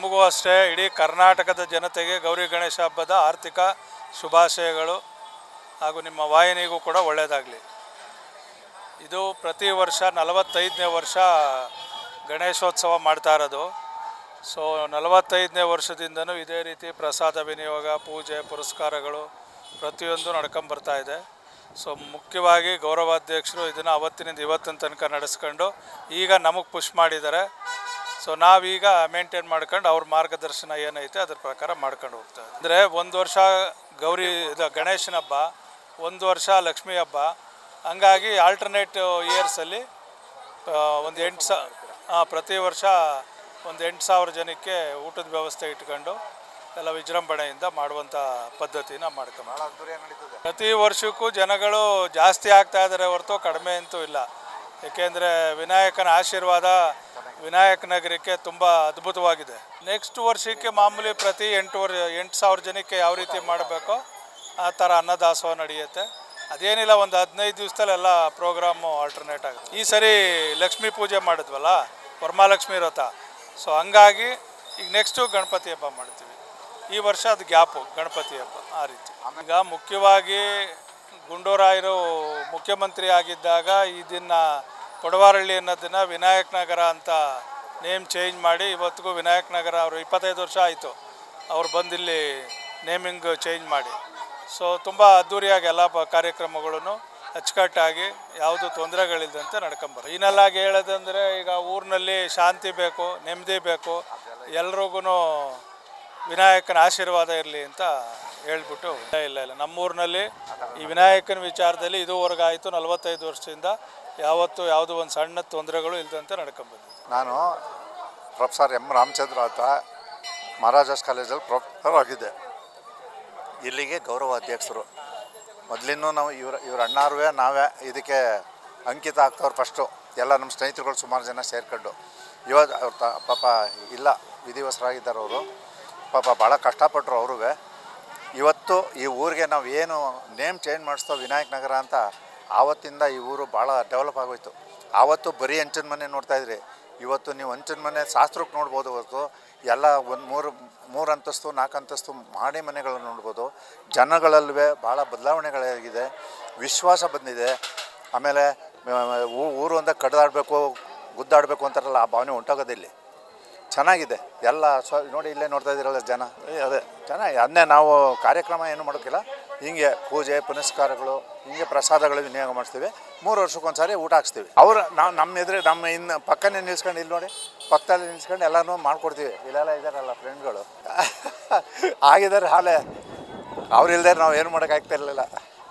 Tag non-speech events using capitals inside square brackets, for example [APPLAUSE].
ನಿಮಗೂ ಅಷ್ಟೇ, ಇಡೀ ಕರ್ನಾಟಕದ ಜನತೆಗೆ ಗೌರಿ ಗಣೇಶ ಹಬ್ಬದ ಆರ್ಥಿಕ ಶುಭಾಶಯಗಳು ಹಾಗೂ ನಿಮ್ಮ ವಾಹಿನಿಗೂ ಕೂಡ ಒಳ್ಳೆಯದಾಗಲಿ. ಇದು ಪ್ರತಿ ವರ್ಷ ನಲವತ್ತೈದನೇ ವರ್ಷ ಗಣೇಶೋತ್ಸವ ಮಾಡ್ತಾ ಇರೋದು. ಸೊ ನಲವತ್ತೈದನೇ ವರ್ಷದಿಂದನೂ ಇದೇ ರೀತಿ ಪ್ರಸಾದ ವಿನಿಯೋಗ, ಪೂಜೆ, ಪುರಸ್ಕಾರಗಳು ಪ್ರತಿಯೊಂದು ನಡ್ಕೊಂಬರ್ತಾ ಇದೆ. ಸೊ ಮುಖ್ಯವಾಗಿ ಗೌರವಾಧ್ಯಕ್ಷರು ಇದನ್ನು ಅವತ್ತಿನಿಂದ ಇವತ್ತಿನ ತನಕ ನಡೆಸ್ಕೊಂಡು ಈಗ ನಮಗೆ ಪುಷ್ ಮಾಡಿದ್ದಾರೆ. ಸೊ ನಾವೀಗ ಮೇಂಟೈನ್ ಮಾಡ್ಕೊಂಡು ಅವ್ರ ಮಾರ್ಗದರ್ಶನ ಏನೈತೆ ಅದ್ರ ಪ್ರಕಾರ ಮಾಡ್ಕೊಂಡು ಹೋಗ್ತಾ ಅಂದರೆ ಒಂದು ವರ್ಷ ಗೌರಿ, ಇದು ಗಣೇಶನ ಹಬ್ಬ, ಒಂದು ವರ್ಷ ಲಕ್ಷ್ಮೀ ಹಬ್ಬ. ಹಂಗಾಗಿ ಆಲ್ಟರ್ನೇಟ್ ಇಯರ್ಸಲ್ಲಿ ಒಂದು ಎಂಟು ಸಾ ಪ್ರತಿ ವರ್ಷ ಒಂದು ಎಂಟು ಸಾವಿರ ಜನಕ್ಕೆ ಊಟದ ವ್ಯವಸ್ಥೆ ಇಟ್ಕೊಂಡು ಎಲ್ಲ ವಿಜೃಂಭಣೆಯಿಂದ ಮಾಡುವಂಥ ಪದ್ಧತಿನ ಮಾಡ್ಕೊಂಡು ಪ್ರತಿ ವರ್ಷಕ್ಕೂ ಜನಗಳು ಜಾಸ್ತಿ ಆಗ್ತಾ ಇದ್ದಾರೆ ಹೊರತು ಕಡಿಮೆ ಅಂತೂ ಇಲ್ಲ. ಏಕೆಂದರೆ ವಿನಾಯಕನ ಆಶೀರ್ವಾದ ವಿನಾಯಕ ನಗರಕ್ಕೆ ತುಂಬ ಅದ್ಭುತವಾಗಿದೆ. ನೆಕ್ಸ್ಟ್ ವರ್ಷಕ್ಕೆ ಮಾಮೂಲಿ ಪ್ರತಿ ಎಂಟು ವರ್, ಎಂಟು ಸಾವಿರ ಜನಕ್ಕೆ ಯಾವ ರೀತಿ ಮಾಡಬೇಕೋ ಆ ಥರ ಅನ್ನದಾಸೋಹ ನಡೆಯುತ್ತೆ. ಅದೇನಿಲ್ಲ, ಒಂದು ಹದಿನೈದು ದಿವಸದಲ್ಲೆಲ್ಲ ಪ್ರೋಗ್ರಾಮು ಆಲ್ಟರ್ನೇಟ್ ಆಗುತ್ತೆ. ಈ ಸರಿ ಲಕ್ಷ್ಮೀ ಪೂಜೆ ಮಾಡಿದ್ವಲ್ಲ, ವರಮಹಾಲಕ್ಷ್ಮಿ ವ್ರತ. ಸೊ ಹಂಗಾಗಿ ಈಗ ನೆಕ್ಸ್ಟು ಗಣಪತಿ ಹಬ್ಬ ಮಾಡ್ತೀವಿ. ಈ ವರ್ಷ ಅದು ಗ್ಯಾಪು, ಗಣಪತಿ ಹಬ್ಬ, ಆ ರೀತಿ. ಈಗ ಮುಖ್ಯವಾಗಿ ಗುಂಡೂರಾಯರು ಮುಖ್ಯಮಂತ್ರಿ ಆಗಿದ್ದಾಗ ಇದನ್ನು ಕೊಡವಾರಳ್ಳಿ ಅನ್ನೋದನ್ನು ವಿನಾಯಕ್ ನಗರ ಅಂತ ನೇಮ್ ಚೇಂಜ್ ಮಾಡಿ ಇವತ್ತಿಗೂ ವಿನಾಯಕ್ ನಗರ ಅವರು ಇಪ್ಪತ್ತೈದು ವರ್ಷ ಆಯಿತು. ಅವ್ರು ಬಂದು ಇಲ್ಲಿ ನೇಮಿಂಗ್ ಚೇಂಜ್ ಮಾಡಿ. ಸೊ ತುಂಬ ಅದ್ಧೂರಿಯಾಗಿ ಎಲ್ಲ ಪ ಕಾರ್ಯಕ್ರಮಗಳನ್ನು ಅಚ್ಚುಕಟ್ಟಾಗಿ ಯಾವುದು ತೊಂದರೆಗಳಿಲ್ಲದಂತೆ ನಡ್ಕೊಂಬರು. ಇನ್ನೆಲ್ಲಾಗಿ ಹೇಳೋದಂದರೆ ಈಗ ಊರಿನಲ್ಲಿ ಶಾಂತಿ ಬೇಕು, ನೆಮ್ಮದಿ ಬೇಕು ಎಲ್ರಿಗೂ ವಿನಾಯಕನ ಆಶೀರ್ವಾದ ಇರಲಿ ಅಂತ ಹೇಳ್ಬಿಟ್ಟು ಇಲ್ಲ ಇಲ್ಲ ನಮ್ಮೂರಿನಲ್ಲಿ ಈ ವಿನಾಯಕನ ವಿಚಾರದಲ್ಲಿ ಇದುವರೆಗೆ ಆಯಿತು ನಲವತ್ತೈದು ವರ್ಷದಿಂದ. ಯಾವತ್ತೂ ಯಾವುದೋ ಒಂದು ಸಣ್ಣ ತೊಂದರೆಗಳು ಇಲ್ಲದಂತೆ ನಡ್ಕೊಂಬಂದಿದೆ ನಾನು ಪ್ರೊಫೆಸರ್ ಎಂ ರಾಮಚಂದ್ರ ಅಂತ ಮಹಾರಾಜಸ್ ಕಾಲೇಜಲ್ಲಿ ಪ್ರೊಫೆಸರ್ ಆಗಿದ್ದೆ ಇಲ್ಲಿಗೆ ಗೌರವ ಅಧ್ಯಕ್ಷರು. ಮೊದಲಿನ್ನೂ ನಾವು ಇವ್ರ ಇವ್ರ ಅಣ್ಣಾರುವೆ, ನಾವೇ ಇದಕ್ಕೆ ಅಂಕಿತ ಆಗ್ತವ್ರು ಫಸ್ಟು ಎಲ್ಲ ನಮ್ಮ ಸ್ನೇಹಿತರುಗಳು ಸುಮಾರು ಜನ ಸೇರ್ಕೊಂಡು. ಇವತ್ತು ಅವ್ರ ತ, ಪಾಪ ಇಲ್ಲ ವಿಧಿವಸರಾಗಿದ್ದಾರೆ ಅವರು. ಪಾಪ ಭಾಳ ಕಷ್ಟಪಟ್ಟರು ಅವ್ರಿಗೆ. ಇವತ್ತು ಈ ಊರಿಗೆ ನಾವು ಏನು ನೇಮ್ ಚೇಂಜ್ ಮಾಡಿಸ್ತೋ ವಿನಾಯಕ್ ನಗರ ಅಂತ ಆವತ್ತಿಂದ ಈ ಊರು ಭಾಳ ಡೆವಲಪ್ ಆಗೋಯ್ತು. ಆವತ್ತು ಬರೀ ಹಂಚಿನ ಮನೆ ನೋಡ್ತಾಯಿದ್ರಿ ಇವತ್ತು ನೀವು ಹಂಚಿನ ಮನೆ ಶಾಸ್ತ್ರಕ್ಕೆ ನೋಡ್ಬೋದು ಇವತ್ತು ಎಲ್ಲ ಒಂದು ಮೂರು ಮೂರು ಅಂತಸ್ತು, ನಾಲ್ಕು ಅಂತಸ್ತು ಮಾಡಿ ಮನೆಗಳನ್ನು ನೋಡ್ಬೋದು. ಜನಗಳಲ್ವೇ ಭಾಳ ಬದಲಾವಣೆಗಳಾಗಿದೆ. ವಿಶ್ವಾಸ ಬಂದಿದೆ. ಆಮೇಲೆ ಊರು ಅಂತ ಕಡ್ದಾಡಬೇಕು, ಗುದ್ದಾಡಬೇಕು ಅಂತಾರಲ್ಲ, ಆ ಭಾವನೆ ಹೊಂಟೋಗೋದಿಲ್ಲ ಚೆನ್ನಾಗಿದೆ. ಎಲ್ಲ ಸ್ವ ನೋಡಿ ಇಲ್ಲೇ ನೋಡ್ತಾ ಇದ್ದೀರಲ್ಲ ಜನ. ಏ, ಅದೇ. ಚೆನ್ನಾಗಿ ಅದನ್ನೇ ನಾವು ಕಾರ್ಯಕ್ರಮ ಏನು ಮಾಡೋಕ್ಕಿಲ್ಲ. ಹಿಂಗೆ ಪೂಜೆ ಪುನಸ್ಕಾರಗಳು ಹಿಂಗೆ ಪ್ರಸಾದಗಳು ವಿನಿಯೋಗ ಮಾಡಿಸ್ತೀವಿ. ಮೂರು ವರ್ಷಕ್ಕೊಂದ್ಸಾರಿ ಊಟ ಹಾಕ್ಸ್ತೀವಿ. ಅವ್ರು ನಾವು ನಮ್ಮ ಎದುರು ನಮ್ಮ ಇನ್ನು ಪಕ್ಕನೇ ನಿಲ್ಸ್ಕೊಂಡು ಇಲ್ಲಿ ನೋಡಿ ಪಕ್ಕದಲ್ಲಿ ನಿಲ್ಸ್ಕೊಂಡು ಎಲ್ಲನೂ ಮಾಡ್ಕೊಡ್ತೀವಿ. ಇಲ್ಲೆಲ್ಲ ಇದ್ದಾರಲ್ಲ ಫ್ರೆಂಡ್ಗಳು [LAUGHS] ಆಗಿದ್ದಾರೆ ಹಾಲೆ. ಅವ್ರು ಇಲ್ದೇ ನಾವು ಏನು ಮಾಡೋಕ್ಕಾಗ್ತಾ ಇರಲಿಲ್ಲ.